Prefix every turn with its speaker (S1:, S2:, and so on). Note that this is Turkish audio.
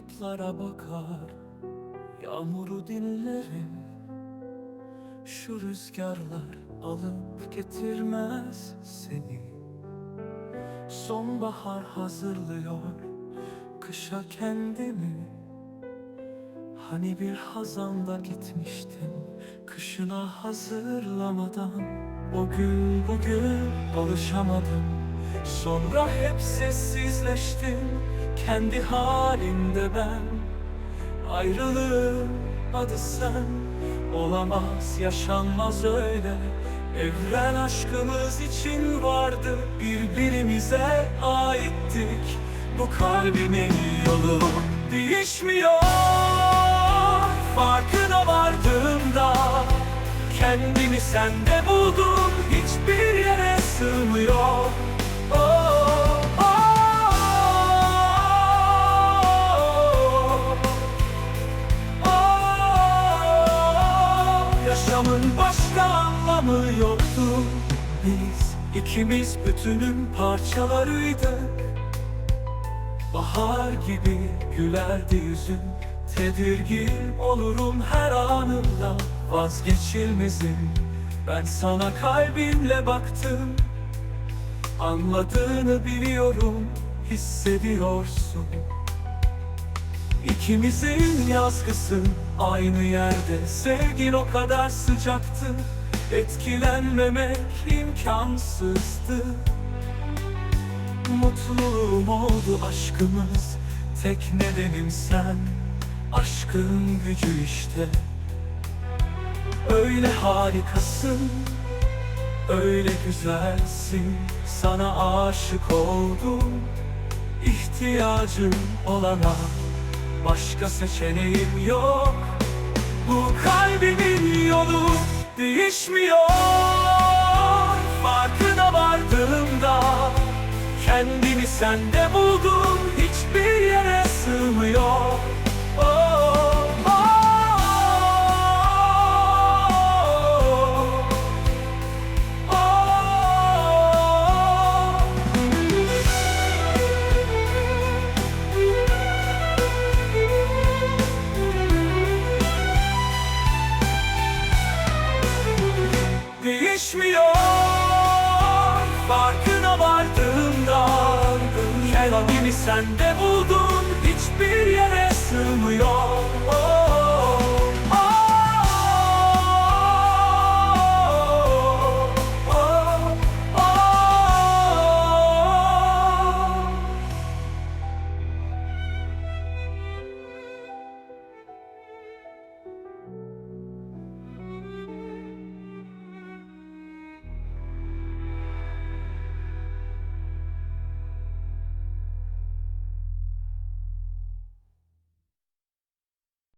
S1: Yıldızlara bakar Yağmuru dinlerim. Şu rüzgarlar alıp getirmez seni. Sonbahar hazırlıyor Kışa kendimi. Hani bir hazanda gitmiştim Kışına hazırlamadan. O gün bugün alışamadım Sonra hep sessizleştim Kendi halimde ben. Ayrılığın adı sen. Olamaz yaşanmaz öyle. Evren aşkımız için vardı. Birbirimize aittik. Bu kalbimin yolu değişmiyor. Farkına vardığımda Kendimi sende buldum anlamı yoktu Biz ikimiz bütünün parçalarıydık. Bahar gibi gülerdi yüzün Tedirgin olurum her anında Vazgeçilmezim Ben sana kalbimle baktım. Anladığını biliyorum Hissediyorsun. İkimizin yazgısı aynı yerde Sevgin o kadar sıcaktı Etkilenmemek imkansızdı. Mutluluğum oldu aşkımız Tek nedenim sen. Aşkın gücü işte. Öyle harikasın Öyle güzelsin. Sana aşık oldum İhtiyacım olana. Başka seçeneğim yok Bu kalbimin yolu değişmiyor. Farkına vardığımda Kendimi sende buldum. Hiçbir yere sığmıyor sende buldum